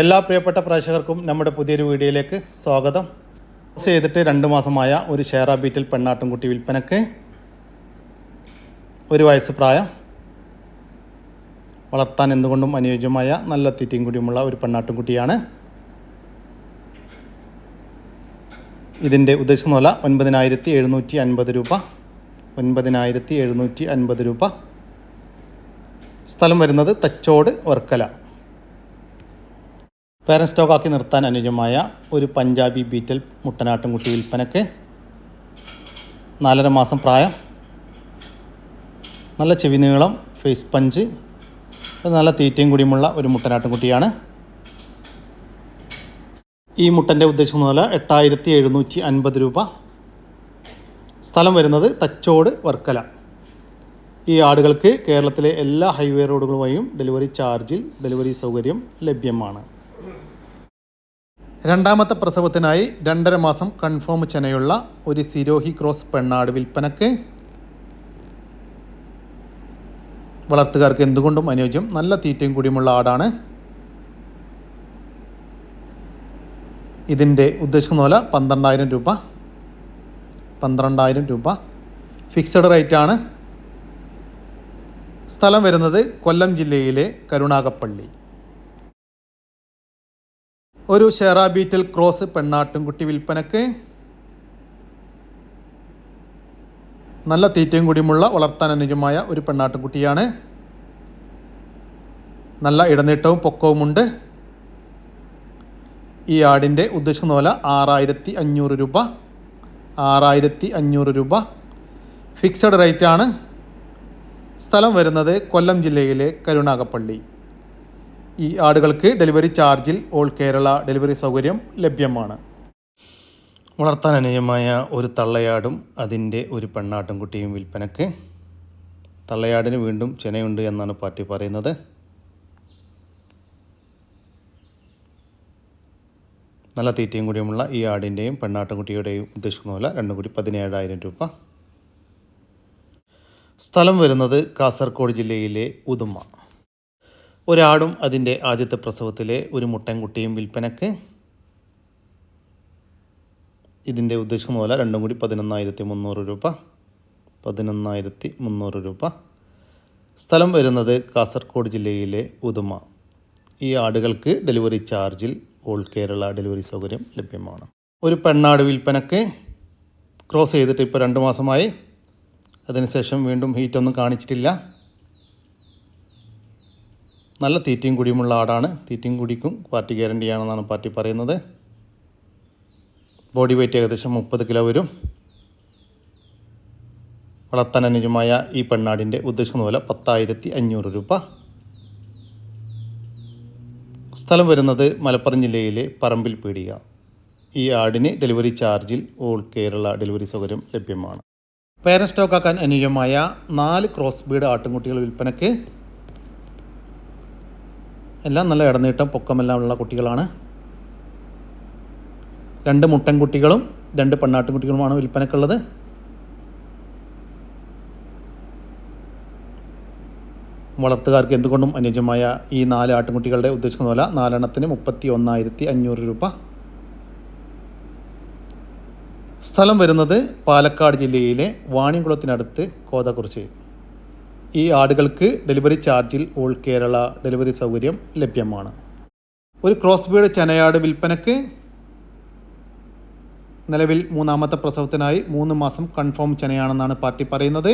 എല്ലാ പ്രിയപ്പെട്ട പ്രേക്ഷകർക്കും നമ്മുടെ പുതിയൊരു വീഡിയോയിലേക്ക് സ്വാഗതം. ക്ലോസ് ചെയ്തിട്ട് രണ്ട് മാസമായ ഒരു ഷെയർ ബീറ്റിൽ പെണ്ണാട്ടുംകുട്ടി വിൽപ്പനക്ക് ഒരു വയസ്സ് പ്രായം. വളർത്താൻ എന്തുകൊണ്ടും അനുയോജ്യമായ നല്ല തീറ്റയും കൂടിയുമുള്ള ഒരു പെണ്ണാട്ടുംകുട്ടിയാണ്. ഇതിന്റെ ഉദ്ദേശം വില ഒൻപതിനായിരത്തി എഴുന്നൂറ്റി അൻപത് രൂപ. ഒൻപതിനായിരത്തി എഴുന്നൂറ്റി അൻപത് രൂപ. സ്ഥലം വരുന്നത് തച്ചോട് വർക്കല. പേരൻ സ്റ്റോക്കാക്കി നിർത്താൻ അനുയോജ്യമായ ഒരു പഞ്ചാബി ബീറ്റൽ മുട്ടനാട്ടുംകുട്ടി വിൽപ്പനക്ക് നാലര മാസം പ്രായം. നല്ല ചെവി നീളം ഫേസ് പഞ്ച് നല്ല തീറ്റയും കൂടിയുമുള്ള ഒരു മുട്ടനാട്ടുംകുട്ടിയാണ്. ഈ മുട്ടന്റെ ഉദ്ദേശം പോലെ എട്ടായിരത്തി എഴുന്നൂറ്റി അൻപത് രൂപ. സ്ഥലം വരുന്നത് തച്ചോട് വർക്കല. ഈ ആടുകൾക്ക് കേരളത്തിലെ എല്ലാ ഹൈവേ റോഡുകൾ വഴിയും ഡെലിവറി ചാർജിൽ ഡെലിവറി സൗകര്യം ലഭ്യമാണ്. രണ്ടാമത്തെ പ്രസവത്തിനായി രണ്ടര മാസം കൺഫേം ചെനയുള്ള ഒരു സിരോഹി ക്രോസ് പെണ്ണാട് വിൽപ്പനക്ക് വളർത്തുകാർക്ക് എന്തുകൊണ്ടും അനുയോജ്യം നല്ല തീറ്റയും കൂടിയുമുള്ള ആടാണ്. ഇതിന്റെ ഉദ്ദേശിക്കുന്ന പോലെ പന്ത്രണ്ടായിരം രൂപ. പന്ത്രണ്ടായിരം രൂപ. ഫിക്സഡ് റേറ്റ് ആണ്. സ്ഥലം വരുന്നത് കൊല്ലം ജില്ലയിലെ കരുണാകപ്പള്ളി. ഒരു ഷെറ ബീറ്റൽ ക്രോസ് പെണ്ണാട്ടുംകുട്ടി വിൽപ്പനക്ക്. നല്ല തീറ്റയും കൂടിയുമുള്ള വളർത്താൻ അനുജമായ ഒരു പെണ്ണാട്ടുംകുട്ടിയാണ് നല്ല ഇടനീട്ടവും പൊക്കവുമുണ്ട്. ഈ ആടിന്റെ ഉദ്ദേശിക്കുന്ന വില ആറായിരത്തി അഞ്ഞൂറ് രൂപ. ആറായിരത്തി അഞ്ഞൂറ് രൂപ. ഫിക്സഡ് റേറ്റാണ്. സ്ഥലം വരുന്നത് കൊല്ലം ജില്ലയിലെ കരുണാകപ്പള്ളി. ഈ ആടുകൾക്ക് ഡെലിവറി ചാർജിൽ ഓൾ കേരള ഡെലിവറി സൗകര്യം ലഭ്യമാണ്. വളർത്താൻ അനുയോജ്യമായ ഒരു തള്ളയാടും അതിന്റെ ഒരു പെണ്ണാട്ടും കുട്ടിയും വിൽപ്പനക്ക് തള്ളയാടിന് വീണ്ടും ചെനയുണ്ട് എന്നാണ് പാർട്ടി പറയുന്നത്. നല്ല തീറ്റയും കൂടിയുമുള്ള ഈ ആടിന്റെയും പെണ്ണാട്ടുംകുട്ടിയുടെയും ഉദ്ദേശിക്കുന്ന പോലെ രണ്ടും കൂടി പതിനേഴായിരം രൂപ. സ്ഥലം വരുന്നത് കാസർഗോഡ് ജില്ലയിലെ ഉദുമ. ഒരാടും അതിന്റെ ആദ്യത്തെ പ്രസവത്തിലെ ഒരു മുട്ടൻകുട്ടിയും വിൽപ്പനക്ക് ഇതിന്റെ ഉദ്ദേശിക്കുന്ന പോലെ രണ്ടും കൂടി പതിനൊന്നായിരത്തി മുന്നൂറ് രൂപ പതിനൊന്നായിരത്തി മുന്നൂറ് രൂപ. സ്ഥലം വരുന്നത് കാസർഗോഡ് ജില്ലയിലെ ഉദുമ. ഈ ആടുകൾക്ക് ഡെലിവറി ചാർജിൽ ഓൾ കേരള ഡെലിവറി സൗകര്യം ലഭ്യമാണ്. ഒരു പെണ്ണാട് വിൽപ്പനക്ക് ക്രോസ് ചെയ്തിട്ട് ഇപ്പോൾ രണ്ട് മാസമായി. അതിനുശേഷം വീണ്ടും ഹീറ്റൊന്നും കാണിച്ചിട്ടില്ല. നല്ല തീറ്റയും കുടിയുമുള്ള ആടാണ്. തീറ്റയും കുടിക്കും പാർട്ടി ഗ്യാരണ്ടിയാണെന്നാണ് പാർട്ടി പറയുന്നത്. ബോഡി വെയ്റ്റ് ഏകദേശം മുപ്പത് കിലോ വരും. വളർത്താൻ അനുജമായ ഈ പെണ്ണാടിന്റെ ഉദ്ദേശിക്കുന്ന പോലെ പത്തായിരത്തി അഞ്ഞൂറ് രൂപ. സ്ഥലം വരുന്നത് മലപ്പുറം ജില്ലയിലെ പറമ്പിൽ പീടിക. ഈ ആടിന് ഡെലിവറി ചാർജിൽ ഓൾ കേരള ഡെലിവറി സൗകര്യം ലഭ്യമാണ്. പേരൻ സ്റ്റോക്കാക്കാൻ അനുയോജ്യമായ നാല് ക്രോസ് ബീഡ് ആട്ടുംകുട്ടികൾ വിൽപ്പനയ്ക്ക് എല്ലാം നല്ല ഇടനീട്ടം പൊക്കമെല്ലാം ഉള്ള കുട്ടികളാണ്. രണ്ട് മുട്ടൻകുട്ടികളും രണ്ട് പെണ്ണാട്ടുകുട്ടികളുമാണ് വിൽപ്പനക്കുള്ളത്. വളർത്തുകാർക്ക് എന്തുകൊണ്ടും അനുയോജ്യമായ ഈ നാല് ആട്ടുംകുട്ടികളുടെ ഉദ്ദേശിക്കുന്ന വില നാലെണ്ണത്തിന് മുപ്പത്തി ഒന്നായിരത്തി അഞ്ഞൂറ് രൂപ. സ്ഥലം വരുന്നത് പാലക്കാട് ജില്ലയിലെ വാണിയംകുളത്തിനടുത്ത് കോതക്കുറിച്ച് ഈ ആടുകൾക്ക് ഡെലിവറി ചാർജിൽ ഓൾ കേരള ഡെലിവറി സൗകര്യം ലഭ്യമാണ്. ഒരു ക്രോസ് ബീഡ് ചനയാട് വിൽപ്പനക്ക് നിലവിൽ മൂന്നാമത്തെ പ്രസവത്തിനായി മൂന്ന് മാസം കൺഫേം ചെനയാണെന്നാണ് പാർട്ടി പറയുന്നത്.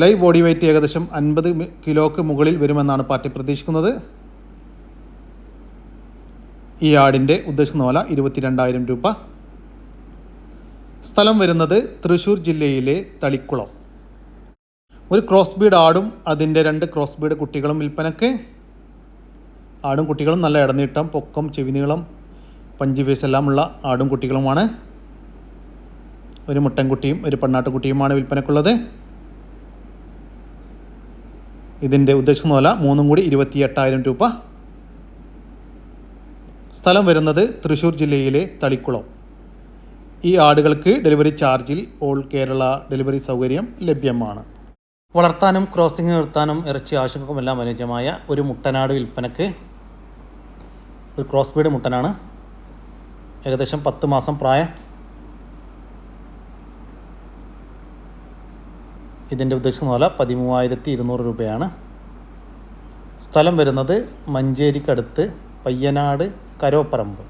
ലൈവ് ബോഡി വെയ്റ്റ് ഏകദേശം അൻപത് കിലോക്ക് മുകളിൽ വരുമെന്നാണ് പാർട്ടി പ്രതീക്ഷിക്കുന്നത്. ഈ ആടിന്റെ ഉദ്ദേശിക്കുന്ന വില ഇരുപത്തിരണ്ടായിരം രൂപ. സ്ഥലം വരുന്നത് തൃശ്ശൂർ ജില്ലയിലെ തളിക്കുളം. ഒരു ക്രോസ് ബീഡ് ആടും അതിന്റെ രണ്ട് ക്രോസ് ബീഡ് കുട്ടികളും വിൽപ്പനക്ക്. ആടും കുട്ടികളും നല്ല ഇടനീട്ടം പൊക്കം ചെവിനീളം പഞ്ച് ഫേസ് എല്ലാമുള്ള ആടും കുട്ടികളുമാണ്. ഒരു മുട്ടൻകുട്ടിയും ഒരു പെണ്ണാട്ടുകുട്ടിയുമാണ് വിൽപ്പനക്കുള്ളത്. ഇതിന്റെ ഉദ്ദേശിക്കുന്ന വില മൂന്നും കൂടി ഇരുപത്തി എട്ടായിരം രൂപ. സ്ഥലം വരുന്നത് തൃശ്ശൂർ ജില്ലയിലെ തളിക്കുളം. ഈ ആടുകൾക്ക് ഡെലിവറി ചാർജിൽ ഓൾ കേരള ഡെലിവറി സൗകര്യം ലഭ്യമാണ്. വളർത്താനും ക്രോസിംഗ് നിർത്താനും ഇറച്ചി ആവശ്യങ്ങൾക്കുമെല്ലാം അനുയോജ്യമായ ഒരു മുട്ടനാട് വിൽപ്പനക്ക് ഒരു ക്രോസ് ബീഡ് മുട്ടനാണ്. ഏകദേശം പത്ത് മാസം പ്രായം. ഇതിന്റെ ഉദ്ദേശിക്കുന്ന വില പതിമൂവായിരത്തി ഇരുന്നൂറ് രൂപയാണ്. സ്ഥലം വരുന്നത് മഞ്ചേരിക്കടുത്ത് പയ്യനാട് കരോപ്പറമ്പ്.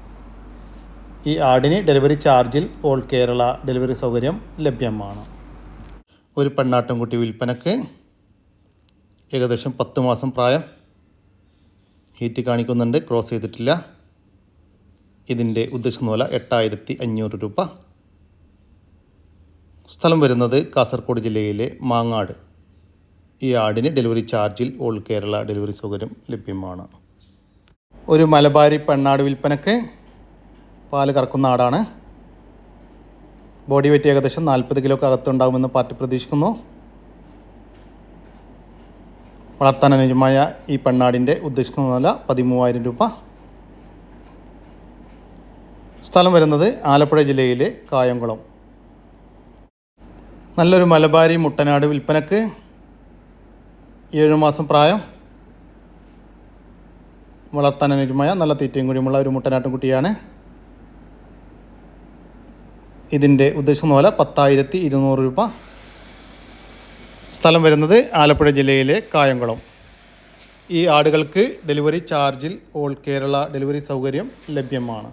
ഈ ആടിന് ഡെലിവറി ചാർജിൽ ഓൾ കേരള ഡെലിവറി സൗകര്യം ലഭ്യമാണ്. ഒരു പെണ്ണാട്ടുംകുട്ടി വിൽപ്പനക്ക് ഏകദേശം പത്ത് മാസം പ്രായം. ഹീറ്റ് കാണിക്കുന്നുണ്ട്. ക്രോസ് ചെയ്തിട്ടില്ല. ഇതിന്റെ ഉദ്ദേശിക്കുന്ന മൂല എട്ടായിരത്തി അഞ്ഞൂറ് രൂപ. സ്ഥലം വരുന്നത് കാസർഗോഡ് ജില്ലയിലെ മാങ്ങാട്. ഈ ആടിന് ഡെലിവറി ചാർജിൽ ഓൾ കേരള ഡെലിവറി സൗകര്യം ലഭ്യമാണ്. ഒരു മലബാരി പെണ്ണാട് വിൽപ്പനക്ക് പാൽ കറക്കുന്ന ആടാണ്. ബോഡി വെയിറ്റ് ഏകദേശം നാൽപ്പത് കിലോക്ക് അകത്തുണ്ടാകുമെന്ന് പാർട്ടി പ്രതീക്ഷിക്കുന്നു. വളർത്താൻ അനുജമായ ഈ പെണ്ണാടിന്റെ ഉദ്ദേശിക്കുന്ന വില പതിമൂവായിരം രൂപ. സ്ഥലം വരുന്നത് ആലപ്പുഴ ജില്ലയിലെ കായംകുളം. നല്ലൊരു മലബാരി മുട്ടനാട് വിൽപ്പനക്ക് ഏഴു മാസം പ്രായം. വളർത്താൻ അനുജമായ നല്ല തീറ്റയും കൂടിയുമുള്ള ഒരു മുട്ടനാട്ടുംകുട്ടിയാണ് ഇതിന്റെ ഉദ്ദേശിക്കുന്ന പോലെ പത്തായിരത്തി ഇരുന്നൂറ് രൂപ. സ്ഥലം വരുന്നത് ആലപ്പുഴ ജില്ലയിലെ കായംകുളം. ഈ ആടുകൾക്ക് ഡെലിവറി ചാർജിൽ ഓൾ കേരള ഡെലിവറി സൗകര്യം ലഭ്യമാണ്.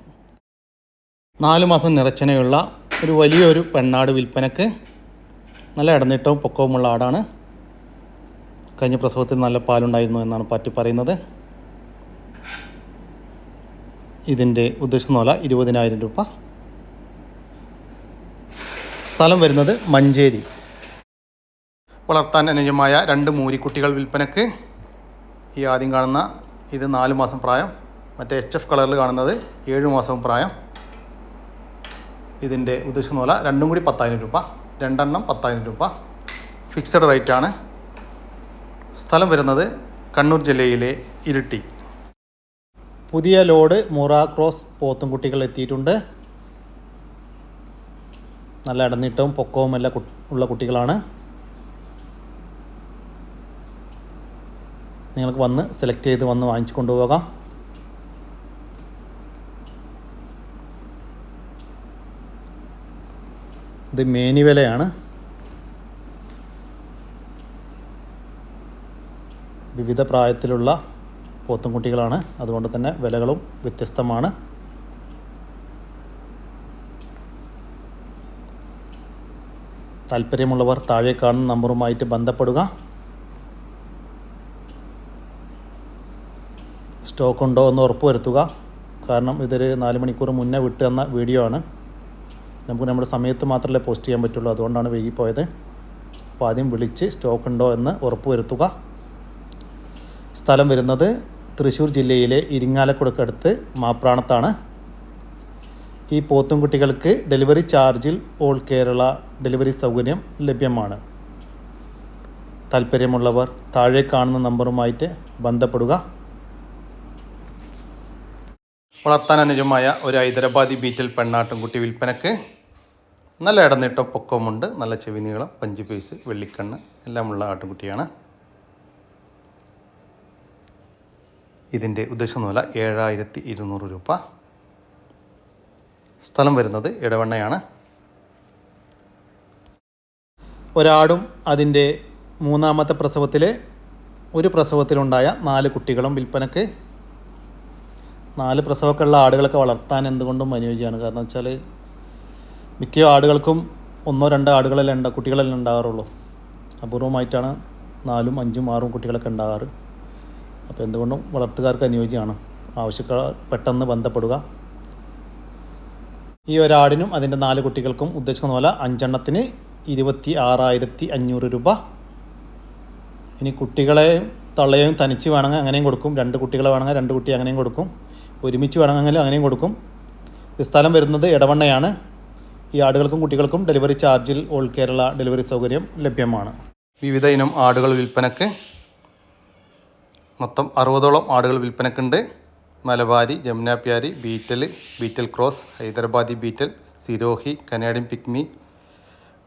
നാല് മാസം നിറച്ചനയുള്ള ഒരു വലിയൊരു പെണ്ണാട് വിൽപ്പനക്ക് നല്ല ഇടനീട്ടവും പൊക്കവുമുള്ള ആടാണ്. കഴിഞ്ഞ പ്രസവത്തിൽ നല്ല പാലുണ്ടായിരുന്നു എന്നാണ് പാറ്റി പറയുന്നത്. ഇതിന്റെ ഉദ്ദേശം പോലെ ഇരുപതിനായിരം രൂപ. സ്ഥലം വരുന്നത് മഞ്ചേരി. വളർത്താൻ അനുജമായ രണ്ട് മൂരിക്കുട്ടികൾ വിൽപ്പനക്ക് ഈ ആദ്യം കാണുന്ന ഇത് നാല് മാസം പ്രായം മറ്റേ എച്ച് എഫ് കളറിൽ കാണുന്നത് ഏഴ് മാസം പ്രായം. ഇതിന്റെ ഉദ്ദേശിക്കുന്ന പോലെ രണ്ടും കൂടി പത്തായിരം രൂപ രണ്ടെണ്ണം പത്തായിരം രൂപ. ഫിക്സഡ് റേറ്റ് ആണ്. സ്ഥലം വരുന്നത് കണ്ണൂർ ജില്ലയിലെ ഇരിട്ടി. പുതിയ ലോഡ് മുറ ക്രോസ് പോത്തും കുട്ടികൾ എത്തിയിട്ടുണ്ട്. നല്ല ഇടനീട്ടവും പൊക്കവും എല്ലാം ഉള്ള കുട്ടികളാണ്. നിങ്ങൾക്ക് വന്ന് സെലക്ട് ചെയ്ത് വന്ന് വാങ്ങിച്ചു കൊണ്ടുപോകാം. ഇത് മേനി വിലയാണ് വിവിധ പ്രായത്തിലുള്ള പോത്തുംകുട്ടികളാണ്. അതുകൊണ്ട് തന്നെ വിലകളും വ്യത്യസ്തമാണ്. താല്പര്യമുള്ളവർ താഴെ കാണുന്ന നമ്പറുമായിട്ട് ബന്ധപ്പെടുക. സ്റ്റോക്ക് ഉണ്ടോ എന്ന് ഉറപ്പുവരുത്തുക. കാരണം ഇതൊരു നാല് മണിക്കൂർ മുന്നേ വിട്ട് തന്ന വീഡിയോ ആണ്. നമുക്ക് നമ്മുടെ സമയത്ത് മാത്രമല്ലേ പോസ്റ്റ് ചെയ്യാൻ പറ്റുള്ളൂ. അതുകൊണ്ടാണ് വൈകിപ്പോയത് അപ്പോൾ ആദ്യം വിളിച്ച് സ്റ്റോക്ക് ഉണ്ടോ എന്ന് ഉറപ്പുവരുത്തുക. സ്ഥലം വരുന്നത് തൃശ്ശൂർ ജില്ലയിലെ ഇരിങ്ങാലക്കുടക്കടുത്ത് മാപ്രാണത്താണ്. ഈ പോത്തും കുട്ടികൾക്ക് ഡെലിവറി ചാർജിൽ ഓൾ കേരള ഡെലിവറി സൗകര്യം ലഭ്യമാണ്. താല്പര്യമുള്ളവർ താഴെ കാണുന്ന നമ്പറുമായിട്ട് ബന്ധപ്പെടുക. വളർത്താൻ അനുജമായ ഒരു ഹൈദരാബാദി ബീറ്റൽ പെണ്ണാട്ടുംകുട്ടി വിൽപ്പനക്ക് നല്ല ഇടനീട്ട പൊക്കമുണ്ട് നല്ല ചെവി നീളം പഞ്ച് പീസ് വെള്ളിക്കണ്ണ് എല്ലാമുള്ള ആട്ടുംകുട്ടിയാണ്. ഇതിന്റെ ഉദ്ദേശം മൂല ഏഴായിരത്തി ഇരുന്നൂറ് രൂപ. സ്ഥലം വരുന്നത് ഇടവണ്ണയാണ്. ഒരാടും അതിന്റെ മൂന്നാമത്തെ പ്രസവത്തിലെ ഒരു പ്രസവത്തിലുണ്ടായ നാല് കുട്ടികളും വിൽപ്പനക്ക് നാല് പ്രസവമൊക്കെയുള്ള ആടുകളൊക്കെ വളർത്താൻ എന്തുകൊണ്ടും അനുയോജ്യമാണ്. കാരണം വെച്ചാൽ മിക്ക ആടുകൾക്കും ഒന്നോ രണ്ടോ ആടുകളെല്ലാം ഉണ്ടാ കുട്ടികളെല്ലാം ഉണ്ടാകാറുള്ളൂ. അപൂർവമായിട്ടാണ് നാലും അഞ്ചും ആറും കുട്ടികളൊക്കെ ഉണ്ടാകാറ്. അപ്പോൾ എന്തുകൊണ്ടും വളർത്തുകാർക്ക് അനുയോജ്യമാണ്. ആവശ്യക്കാർ പെട്ടെന്ന് ബന്ധപ്പെടുക ഈ ഒരാടിനും അതിന്റെ നാല് കുട്ടികൾക്കും ഉദ്ദേശിക്കുന്ന പോലെ അഞ്ചെണ്ണത്തിന് ഇരുപത്തി ആറായിരത്തി അഞ്ഞൂറ് രൂപ. ഇനി കുട്ടികളെയും തള്ളയെയും തനിച്ച് വേണമെങ്കിൽ അങ്ങനെയും കൊടുക്കും. രണ്ട് കുട്ടികളെ വേണമെങ്കിൽ രണ്ട് കുട്ടി അങ്ങനെയും കൊടുക്കും. ഒരുമിച്ച് വേണമെങ്കിൽ അങ്ങനെയും കൊടുക്കും. സ്ഥലം വരുന്നത് ഇടവണ്ണയാണ് ഈ ആടുകൾക്കും കുട്ടികൾക്കും ഡെലിവറി ചാർജിൽ ഓൾ കേരള ഡെലിവറി സൗകര്യം ലഭ്യമാണ്. വിവിധ ഇനം ആടുകൾ വിൽപ്പനക്ക് മൊത്തം അറുപതോളം ആടുകൾ വിൽപ്പനക്കുണ്ട്. Malabari Jamunapari Beetal Beetal cross Hyderabadi Beetal Sirohi Canadian pygmy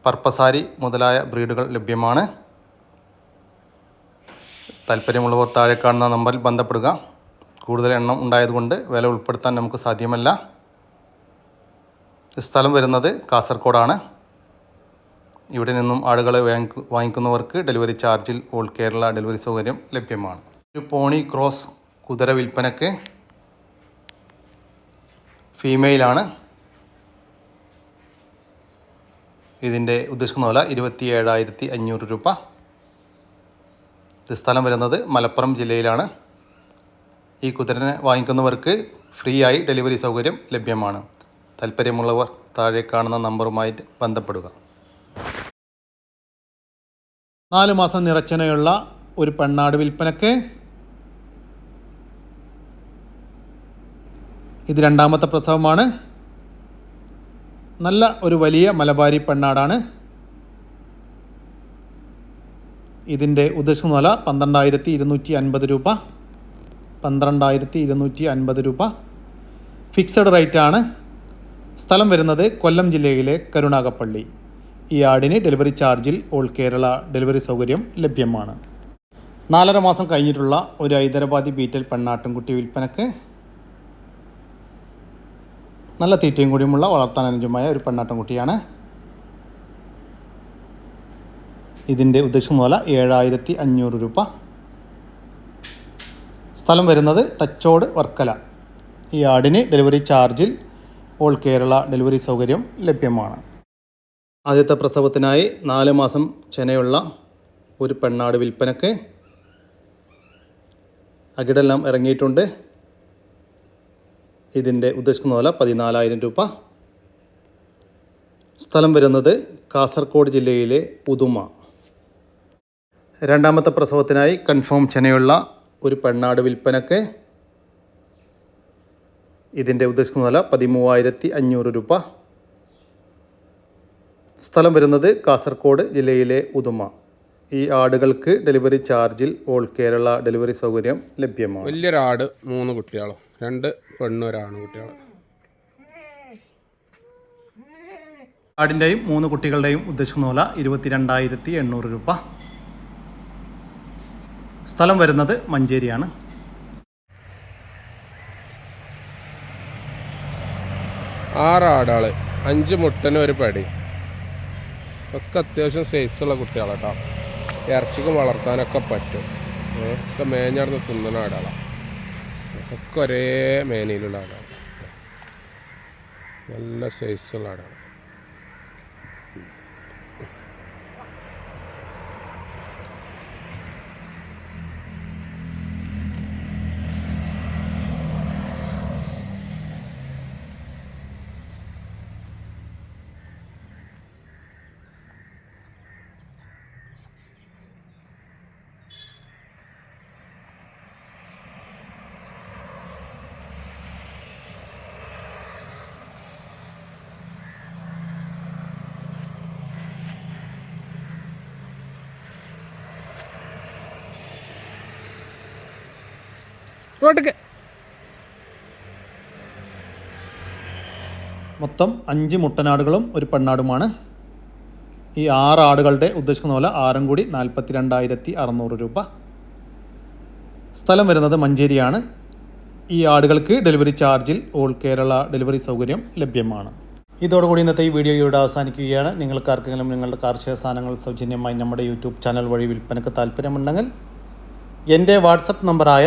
പർപ്പസാരി മുതലായ ബ്രീഡുകൾ ലഭ്യമാണ്. താല്പര്യമുള്ളവർ താഴെ കാണുന്ന നമ്പറിൽ ബന്ധപ്പെടുക. കൂടുതൽ എണ്ണം ഉണ്ടായതുകൊണ്ട് വില ഉൾപ്പെടുത്താൻ നമുക്ക് സാധ്യമല്ല. സ്ഥലം വരുന്നത് കാസർഗോഡാണ് ഇവിടെ നിന്നും ആടുകളെ വാങ്ങിക്കുന്നവർക്ക് ഡെലിവറി ചാർജിൽ ഓൾ കേരള ഡെലിവറി സൗകര്യം ലഭ്യമാണ്. ഒരു പോണി ക്രോസ് കുതിര വിൽപ്പനക്ക് ഫീമെയിലാണ് ഇതിന്റെ ഉദ്ദേശിക്കുന്ന വില ഇരുപത്തി ഏഴായിരത്തി അഞ്ഞൂറ് രൂപ. ഇത് സ്ഥലം വരുന്നത് മലപ്പുറം ജില്ലയിലാണ്. ഈ കുതിരനെ വാങ്ങിക്കുന്നവർക്ക് ഫ്രീ ആയി ഡെലിവറി സൗകര്യം ലഭ്യമാണ്. താല്പര്യമുള്ളവർ താഴെ കാണുന്ന നമ്പറുമായിട്ട് ബന്ധപ്പെടുക. നാല് മാസം നിറച്ചനയുള്ള ഒരു പെണ്ണാട് വിൽപ്പനക്ക് ഇത് രണ്ടാമത്തെ പ്രസവമാണ്. നല്ല ഒരു വലിയ മലബാരി പെണ്ണാടാണ്. ഇതിന്റെ ഉദ്ദേശം വില പന്ത്രണ്ടായിരത്തി ഇരുന്നൂറ്റി അൻപത് രൂപ. പന്ത്രണ്ടായിരത്തി ഇരുന്നൂറ്റി അൻപത് രൂപ. ഫിക്സഡ് റേറ്റ് ആണ് സ്ഥലം വരുന്നത് കൊല്ലം ജില്ലയിലെ കരുണാകപ്പള്ളി. ഈ ആടിന് ഡെലിവറി ചാർജിൽ ഓൾ കേരള ഡെലിവറി സൗകര്യം ലഭ്യമാണ്. നാലര മാസം കഴിഞ്ഞിട്ടുള്ള ഒരു ഹൈദരാബാദി ബീറ്റൽ പെണ്ണാട്ടുംകുട്ടി വിൽപ്പനക്ക് നല്ല തീറ്റയും കൂടിയുമുള്ള വളർത്താൻ അനുജമായ ഒരു പെണ്ണാട്ടുംകുട്ടിയാണ് ഇതിന്റെ ഉദ്ദേശം വില ഏഴായിരത്തി അഞ്ഞൂറ് രൂപ. സ്ഥലം വരുന്നത് തച്ചോട് വർക്കല. ഈ ആടിന് ഡെലിവറി ചാർജിൽ ഓൾ കേരള ഡെലിവറി സൗകര്യം ലഭ്യമാണ്. ആദ്യത്തെ പ്രസവത്തിനായി നാല് മാസം ചെനയുള്ള ഒരു പെണ്ണാട് വിൽപ്പനക്ക് അകിടെല്ലാം ഇറങ്ങിയിട്ടുണ്ട്. ഇതിന്റെ ഉദ്ദേശിക്കുന്ന വില പതിനാലായിരം രൂപ. സ്ഥലം വരുന്നത് കാസർഗോഡ് ജില്ലയിലെ ഉദുമ രണ്ടാമത്തെ പ്രസവത്തിനായി കൺഫേം ചെനയുള്ള ഒരു പെണ്ണാട് വിൽപ്പനക്ക് ഇതിന്റെ ഉദ്ദേശിക്കുന്ന വില പതിമൂവായിരത്തി അഞ്ഞൂറ് രൂപ. സ്ഥലം വരുന്നത് കാസർഗോഡ് ജില്ലയിലെ ഉദുമ ഈ ആടുകൾക്ക് ഡെലിവറി ചാർജിൽ ഓൾ കേരള ഡെലിവറി സൗകര്യം ലഭ്യമാണ്. വലിയൊരാട് മൂന്ന് കുട്ടികളും. രണ്ട് പെണ്ണൊരാണ് കുട്ടികൾ ആടിന്റെയും മൂന്ന് കുട്ടികളുടെയും ഉദ്ദേശിക്കുന്ന വില ഇരുപത്തിരണ്ടായിരത്തി എണ്ണൂറ് രൂപ. സ്ഥലം വരുന്നത് മഞ്ചേരിയാണ്. ആറ് ആടാൾ അഞ്ച് മുട്ടനും ഒരു പടി. ഒക്കെ അത്യാവശ്യം സൈസുള്ള കുട്ടികളാട്ടോ. ഇറച്ചിക്കും വളർത്താനൊക്കെ പറ്റും. ഒക്കെ മേഞ്ഞാർന്ന് തിന്നുന്ന ആടാളാണ് ഒക്കെ ഒരേ മേനയിലുള്ള ആടാണ് നല്ല സൈസുള്ള ആടാണ് റോട്ടിക്ക് മൊത്തം അഞ്ച് മുട്ടനാടുകളും ഒരു പെണ്ണാടുമാണ്. ഈ ആറ് ആടുകളുടെ ഉദ്ദേശിക്കുന്ന പോലെ ആറും കൂടി നാൽപ്പത്തി രണ്ടായിരത്തി അറുന്നൂറ് രൂപ. സ്ഥലം വരുന്നത് മഞ്ചേരിയാണ്. ഈ ആടുകൾക്ക് ഡെലിവറി ചാർജിൽ ഓൾ കേരള ഡെലിവറി സൗകര്യം ലഭ്യമാണ്. ഇതോടുകൂടി ഇന്നത്തെ ഈ വീഡിയോ ഇവിടെ അവസാനിക്കുകയാണ്. നിങ്ങൾക്ക് ആർക്കെങ്കിലും നിങ്ങളുടെ കാർഷിക സാധനങ്ങൾ സൗജന്യമായി നമ്മുടെ യൂട്യൂബ് ചാനൽ വഴി വിൽപ്പനക്ക് താല്പര്യമുണ്ടെങ്കിൽ എന്റെ വാട്സപ്പ് നമ്പറായ